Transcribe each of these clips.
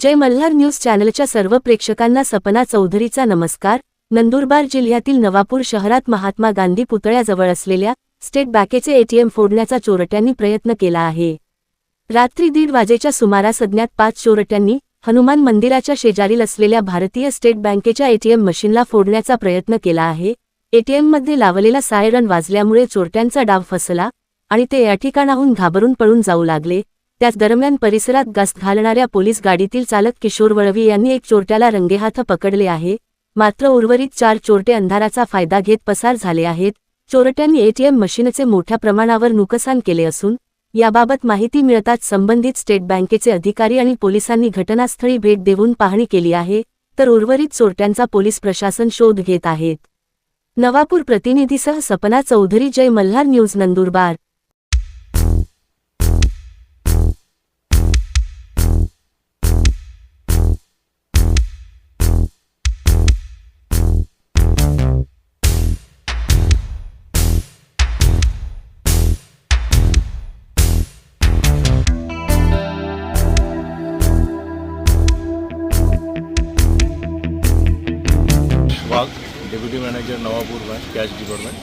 जय Malhar news चॅनलच्या सर्व प्रेक्षकांना सपना चौधरीचा नमस्कार. नंदुरबार जिल्ह्यातील नवापूर शहरात महात्मा गांधी पुतळ्याजवळ असलेल्या स्टेट बँकेचे एटीएम फोडण्याचा चोरट्यांनी प्रयत्न केला आहे. रात्री दीड वाजेच्या सुमारास अज्ञात पाच चोरट्यांनी हनुमान मंदिराच्या शेजारील असलेल्या भारतीय स्टेट बँकेच्या एटीएम मशीनला फोडण्याचा प्रयत्न केला आहे. एटीएममध्ये लावलेला सायरन वाजल्यामुळे चोरट्यांचा डाव फसला आणि ते या ठिकाणाहून घाबरून पळून जाऊ लागले. त्याच दरम्यान परिसरात गस्त घालणाऱ्या पोलीस गाडीतील चालक किशोर वळवी यांनी एक चोरट्याला रंगेहाथ पकडले आहे. मात्र उर्वरित चार चोरटे अंधाराचा फायदा घेत पसार झाले आहेत. चोरट्यांनी एटीएम मशीनचे मोठ्या प्रमाणावर नुकसान केले असून याबाबत माहिती मिळताच संबंधित स्टेट बँकेचे अधिकारी आणि पोलिसांनी घटनास्थळी भेट देऊन पाहणी केली आहे तर उर्वरित चोरट्यांचा पोलीस प्रशासन शोध घेत आहेत. Navapur प्रतिनिधीसह Sapna Chaudhari Jay Malhar news Nandurbar. Deputy manager Navapur bank cash department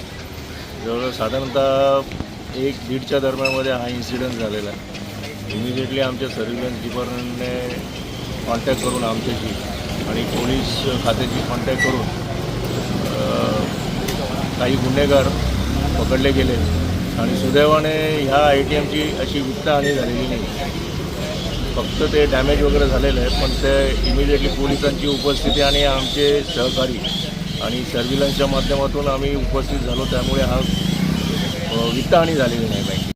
जवळजवळ साधारणतः एक दीडच्या दरम्यानमध्ये हा इन्सिडंट झालेला आहे. इमिजिएटली आमच्या सर्व्हिलन्स डिपार्टमेंटने कॉन्टॅक्ट करून आमच्याशी आणि पोलीस खात्याशी कॉन्टॅक्ट करून काही गुन्हेगार पकडले गेले. आणि सुदैवाने ह्या ए टी एमची अशी वित्तहानी झालेली नाही. फक्त ते डॅमेज वगैरे झालेलं आहे पण ते इमिजिएटली पोलिसांची उपस्थिती आणि आमचे सहकारी आणि सर्व्हिलन्सच्या माध्यमातून आम्ही उपस्थित झालो त्यामुळे हा वित्तहानी झालेली नाही बँकेची